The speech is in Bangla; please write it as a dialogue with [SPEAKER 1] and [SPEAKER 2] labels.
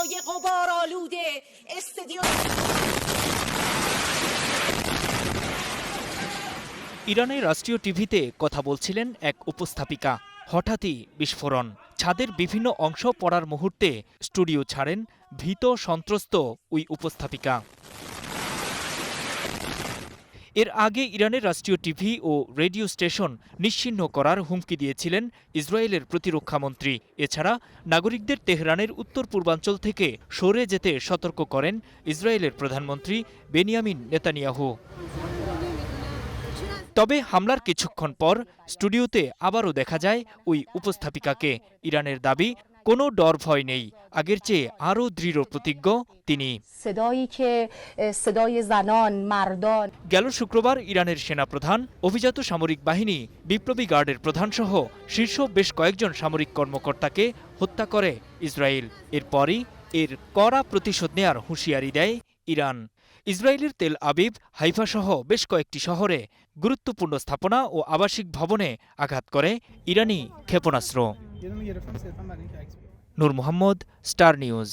[SPEAKER 1] های قبار آلوده استدیو ইরানের রাষ্ট্রীয় টিভিতে কথা বলছিলেন এক উপস্থাপিকা হঠাৎই বিস্ফোরণ ছাদের বিভিন্ন অংশ পড়ার মুহূর্তে স্টুডিও ছাড়েন ভীত সন্ত্রস্ত ওই উপস্থাপিকা এর আগে ইরানের রাষ্ট্রীয় টিভি ও রেডিও স্টেশন নিশ্চিহ্ন করার হুমকি দিয়েছিলেন ইসরায়েলের প্রতিরক্ষামন্ত্রী এছাড়া নাগরিকদের তেহরানের উত্তর পূর্বাঞ্চল থেকে সরে যেতে সতর্ক করেন ইসরায়েলের প্রধানমন্ত্রী বেনিয়ামিন নেতানিয়াহু তবে হামলার কিছুক্ষণ পর স্টুডিওতে আবারও দেখা যায় ওই উপস্থাপিকাকে ইরানের দাবি কোনো ডর ভয় নেই আগের চেয়ে আরও দৃঢ় প্রতিজ্ঞ তিনি গেল শুক্রবার ইরানের সেনাপ্রধান অভিজাত সামরিক বাহিনী বিপ্লবী গার্ডের প্রধান সহ শীর্ষ বেশ কয়েকজন সামরিক কর্মকর্তাকে হত্যা করে ইসরায়েল এরপরই এর কড়া প্রতিশোধ নেয়ার হুঁশিয়ারি দেয় ইরান ইসরায়েলের তেল আবিব হাইফা সহ বেশ কয়েকটি শহরে গুরুত্বপূর্ণ স্থাপনা ও আবাসিক ভবনে আঘাত করে ইরানি ক্ষেপণাস্ত্র নূর মোহাম্মদ স্টার নিউজ